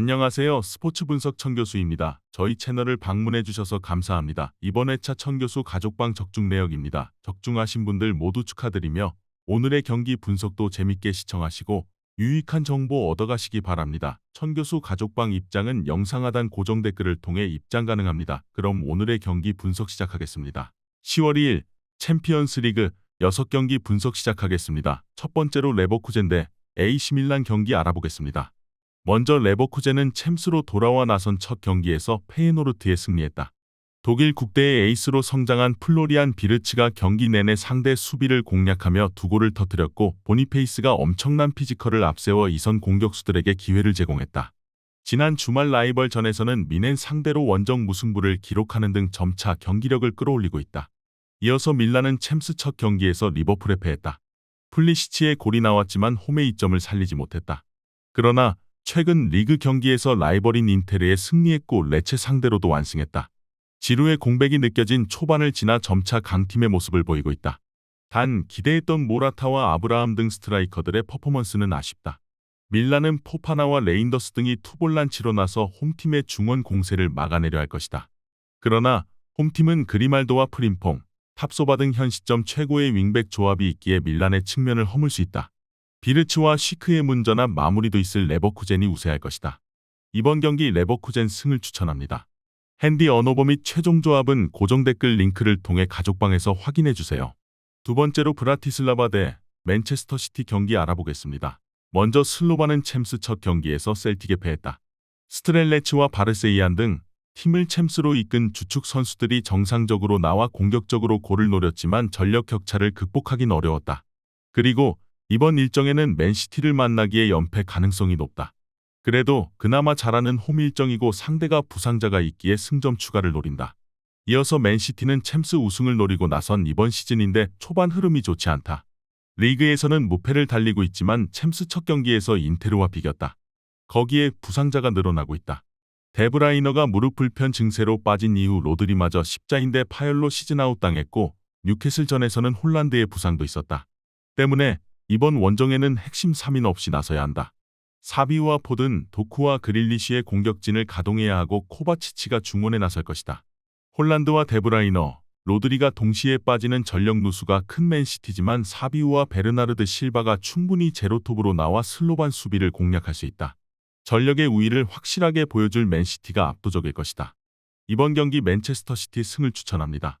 안녕하세요. 스포츠 분석 청 교수입니다. 저희 채널을 방문해 주셔서 감사합니다. 이번 회차 청 교수 가족방 적중 내역입니다. 적중하신 분들 모두 축하드리며 오늘의 경기 분석도 재밌게 시청하시고 유익한 정보 얻어가시기 바랍니다. 천 교수 가족방 입장은 영상 하단 고정 댓글을 통해 입장 가능합니다. 그럼 오늘의 경기 분석 시작하겠습니다. 10월 2일 챔피언스 리그 6경기 분석 시작하겠습니다. 첫 번째로 레버쿠젠 대 AC 밀란 경기 알아보겠습니다. 먼저 레버쿠젠은 챔스로 돌아와 나선 첫 경기에서 페이노르트에 승리했다. 독일 국대의 에이스로 성장한 플로리안 비르츠가 경기 내내 상대 수비를 공략하며 두 골을 터뜨렸고 보니페이스가 엄청난 피지컬을 앞세워 이선 공격수들에게 기회를 제공했다. 지난 주말 라이벌 전에서는 미넨 상대로 원정 무승부를 기록하는 등 점차 경기력을 끌어올리고 있다. 이어서 밀라는 챔스 첫 경기에서 리버풀에 패했다. 플리시치의 골이 나왔지만 홈의 이점을 살리지 못했다. 그러나 최근 리그 경기에서 라이벌인 인테르에 승리했고 레체 상대로도 완승했다. 지루의 공백이 느껴진 초반을 지나 점차 강팀의 모습을 보이고 있다. 단 기대했던 모라타와 아브라함 등 스트라이커들의 퍼포먼스는 아쉽다. 밀라는 포파나와 레인더스 등이 투볼란치로 나서 홈팀의 중원 공세를 막아내려 할 것이다. 그러나 홈팀은 그리말도와 프림퐁, 탑소바 등 현 시점 최고의 윙백 조합이 있기에 밀란의 측면을 허물 수 있다. 비르츠와 시크의 문전한 마무리도 있을 레버쿠젠이 우세할 것이다. 이번 경기 레버쿠젠 승을 추천합니다. 핸디 언어버 및 최종 조합은 고정 댓글 링크를 통해 가족방에서 확인해 주세요. 두 번째로 브라티슬라바 대 맨체스터 시티 경기 알아보겠습니다. 먼저 슬로바는 챔스 첫 경기에서 셀틱에 패했다. 스트렐레츠와 바르세이안 등 팀을 챔스로 이끈 주축 선수들이 정상적으로 나와 공격적으로 골을 노렸지만 전력 격차를 극복하긴 어려웠다. 그리고 이번 일정에는 맨시티를 만나기에 연패 가능성이 높다. 그래도 그나마 잘하는 홈 일정이고 상대가 부상자가 있기에 승점 추가를 노린다. 이어서 맨시티는 챔스 우승을 노리고 나선 이번 시즌인데 초반 흐름이 좋지 않다. 리그에서는 무패를 달리고 있지만 챔스 첫 경기에서 인테르와 비겼다. 거기에 부상자가 늘어나고 있다. 데브라이너가 무릎 불편 증세로 빠진 이후 로드리마저 십자인대 파열로 시즌아웃 당했고 뉴캐슬전에서는 홀란드의 부상도 있었다. 때문에 이번 원정에는 핵심 3인 없이 나서야 한다. 사비와 포든, 도쿠와 그릴리시의 공격진을 가동해야 하고 코바치치가 중원에 나설 것이다. 홀란드와 데브라이너, 로드리가 동시에 빠지는 전력 누수가 큰 맨시티지만 사비우와 베르나르드 실바가 충분히 제로톱으로 나와 슬로반 수비를 공략할 수 있다. 전력의 우위를 확실하게 보여줄 맨시티가 압도적일 것이다. 이번 경기 맨체스터 시티 승을 추천합니다.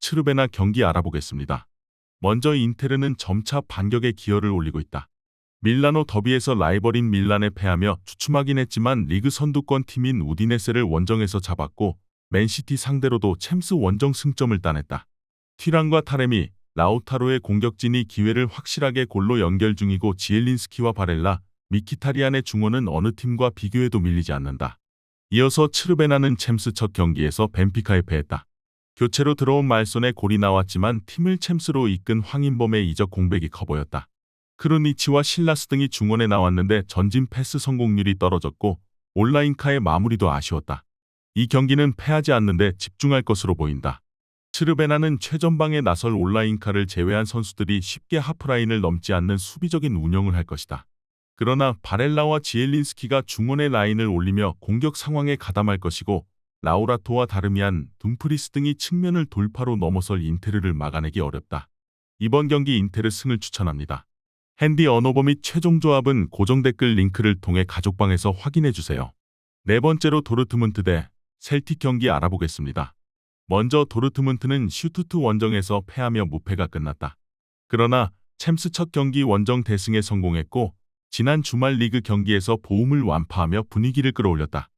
츠르베나 경기 알아보겠습니다. 먼저 인테르는 점차 반격의 기여를 올리고 있다. 밀라노 더비에서 라이벌인 밀란에 패하며 주춤하긴 했지만 리그 선두권 팀인 우디네세를 원정에서 잡았고 맨시티 상대로도 챔스 원정 승점을 따냈다. 티란과 타레미, 라우타로의 공격진이 기회를 확실하게 골로 연결 중이고 지엘린스키와 바렐라, 미키타리안의 중원은 어느 팀과 비교해도 밀리지 않는다. 이어서 츠르베나는 챔스 첫 경기에서 벤피카에 패했다. 교체로 들어온 말손에 골이 나왔지만 팀을 챔스로 이끈 황인범의 이적 공백이 커 보였다. 크루니치와 실라스 등이 중원에 나왔는데 전진 패스 성공률이 떨어졌고 온라인카의 마무리도 아쉬웠다. 이 경기는 패하지 않는데 집중할 것으로 보인다. 츠르베나는 최전방에 나설 온라인카를 제외한 선수들이 쉽게 하프라인을 넘지 않는 수비적인 운영을 할 것이다. 그러나 바렐라와 지엘린스키가 중원의 라인을 올리며 공격 상황에 가담할 것이고 라우라토와 다르미안, 둠프리스 등이 측면을 돌파로 넘어설 인테르를 막아내기 어렵다. 이번 경기 인테르 승을 추천합니다. 핸디 언어버 및 최종 조합은 고정 댓글 링크를 통해 가족방에서 확인해 주세요. 네 번째로 도르트문트 대 셀틱 경기 알아보겠습니다. 먼저 도르트문트는 슈투트 원정에서 패하며 무패가 끝났다. 그러나 챔스 첫 경기 원정 대승에 성공했고 지난 주말 리그 경기에서 보움을 완파하며 분위기를 끌어올렸다.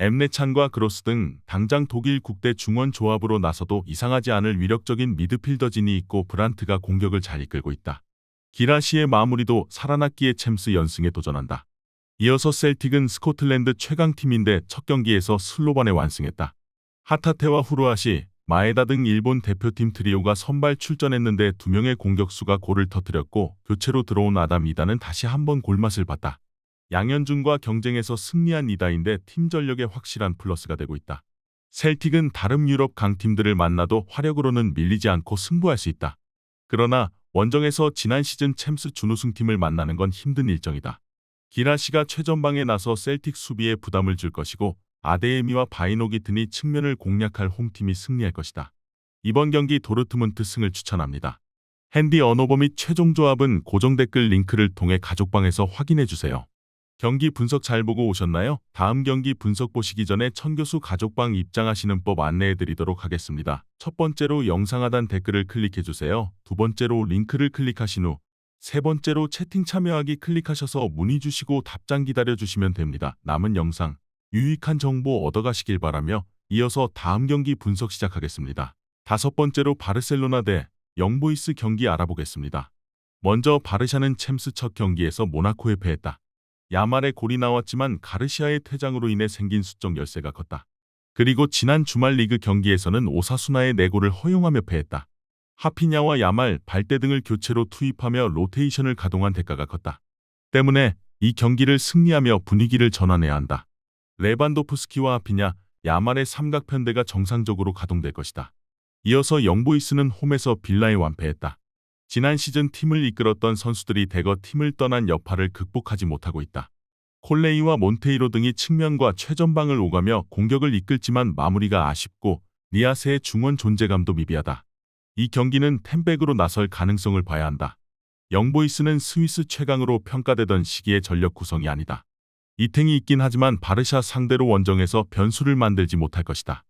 엠네찬과 그로스 등 당장 독일 국대 중원 조합으로 나서도 이상하지 않을 위력적인 미드필더진이 있고 브란트가 공격을 잘 이끌고 있다. 기라시의 마무리도 살아났기에 챔스 연승에 도전한다. 이어서 셀틱은 스코틀랜드 최강팀인데 첫 경기에서 슬로반에 완승했다. 하타테와 후루아시, 마에다 등 일본 대표팀 트리오가 선발 출전했는데 두 명의 공격수가 골을 터뜨렸고 교체로 들어온 아담 이다는 다시 한번 골맛을 봤다. 양현준과 경쟁에서 승리한 이다인데 팀 전력에 확실한 플러스가 되고 있다. 셀틱은 다른 유럽 강팀들을 만나도 화력으로는 밀리지 않고 승부할 수 있다. 그러나 원정에서 지난 시즌 챔스 준우승팀을 만나는 건 힘든 일정이다. 기라시가 최전방에 나서 셀틱 수비에 부담을 줄 것이고 아데에미와 바이노기 드니 측면을 공략할 홈팀이 승리할 것이다. 이번 경기 도르트문트 승을 추천합니다. 핸디 언어버 및 최종 조합은 고정 댓글 링크를 통해 가족방에서 확인해 주세요. 경기 분석 잘 보고 오셨나요? 다음 경기 분석 보시기 전에 천교수 가족방 입장하시는 법 안내해 드리도록 하겠습니다. 첫 번째로 영상 하단 댓글을 클릭해 주세요. 두 번째로 링크를 클릭하신 후 세 번째로 채팅 참여하기 클릭하셔서 문의 주시고 답장 기다려 주시면 됩니다. 남은 영상 유익한 정보 얻어가시길 바라며 이어서 다음 경기 분석 시작하겠습니다. 다섯 번째로 바르셀로나 대 영보이스 경기 알아보겠습니다. 먼저 바르샤는 챔스 첫 경기에서 모나코에 패했다. 야말의 골이 나왔지만 가르시아의 퇴장으로 인해 생긴 수적 열세가 컸다. 그리고 지난 주말 리그 경기에서는 오사수나의 내골을 허용하며 패했다. 하피냐와 야말, 발대 등을 교체로 투입하며 로테이션을 가동한 대가가 컸다. 때문에 이 경기를 승리하며 분위기를 전환해야 한다. 레반도프스키와 하피냐, 야말의 삼각편대가 정상적으로 가동될 것이다. 이어서 영보이스는 홈에서 빌라에 완패했다. 지난 시즌 팀을 이끌었던 선수들이 대거 팀을 떠난 여파를 극복하지 못하고 있다. 콜레이와 몬테이로 등이 측면과 최전방을 오가며 공격을 이끌지만 마무리가 아쉽고 니아스의 중원 존재감도 미비하다. 이 경기는 템백으로 나설 가능성을 봐야 한다. 영보이스는 스위스 최강으로 평가되던 시기의 전력 구성이 아니다. 이탱이 있긴 하지만 바르샤 상대로 원정에서 변수를 만들지 못할 것이다.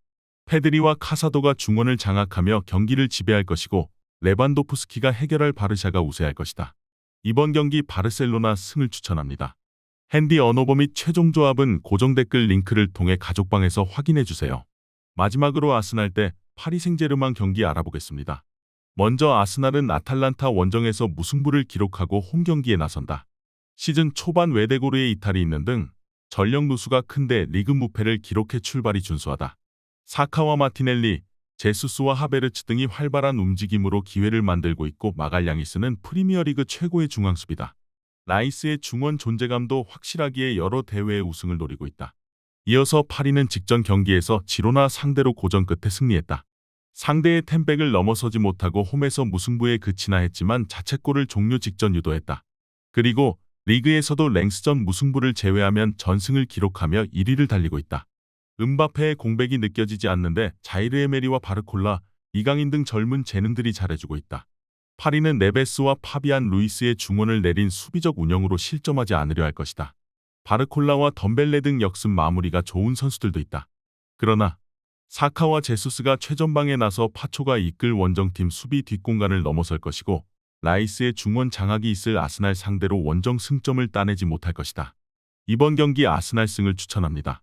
페드리와 카사도가 중원을 장악하며 경기를 지배할 것이고 레반도프스키가 해결할 바르샤가 우세할 것이다. 이번 경기 바르셀로나 승을 추천합니다. 핸디 언어버 및 최종 조합은 고정 댓글 링크를 통해 가족방에서 확인해 주세요. 마지막으로 아스날 대 파리 생제르맹 경기 알아보겠습니다. 먼저 아스날은 아탈란타 원정에서 무승부를 기록하고 홈 경기에 나선다. 시즌 초반 외대고르의 이탈이 있는 등 전력 누수가 큰데 리그 무패를 기록해 출발이 준수하다. 사카와 마티넬리, 제수스와 하베르츠 등이 활발한 움직임으로 기회를 만들고 있고 마갈량이스는 프리미어리그 최고의 중앙수비다. 라이스의 중원 존재감도 확실하기에 여러 대회의 우승을 노리고 있다. 이어서 파리는 직전 경기에서 지로나 상대로 고전 끝에 승리했다. 상대의 템백을 넘어서지 못하고 홈에서 무승부에 그치나 했지만 자책골을 종료 직전 유도했다. 그리고 리그에서도 랭스전 무승부를 제외하면 전승을 기록하며 1위를 달리고 있다. 은바페의 공백이 느껴지지 않는데 자이르 에메리와 바르콜라, 이강인 등 젊은 재능들이 잘해주고 있다. 파리는 네베스와 파비안 루이스의 중원을 내린 수비적 운영으로 실점하지 않으려 할 것이다. 바르콜라와 덤벨레 등 역습 마무리가 좋은 선수들도 있다. 그러나 사카와 제수스가 최전방에 나서 파초가 이끌 원정팀 수비 뒷공간을 넘어설 것이고 라이스의 중원 장악이 있을 아스날 상대로 원정 승점을 따내지 못할 것이다. 이번 경기 아스날 승을 추천합니다.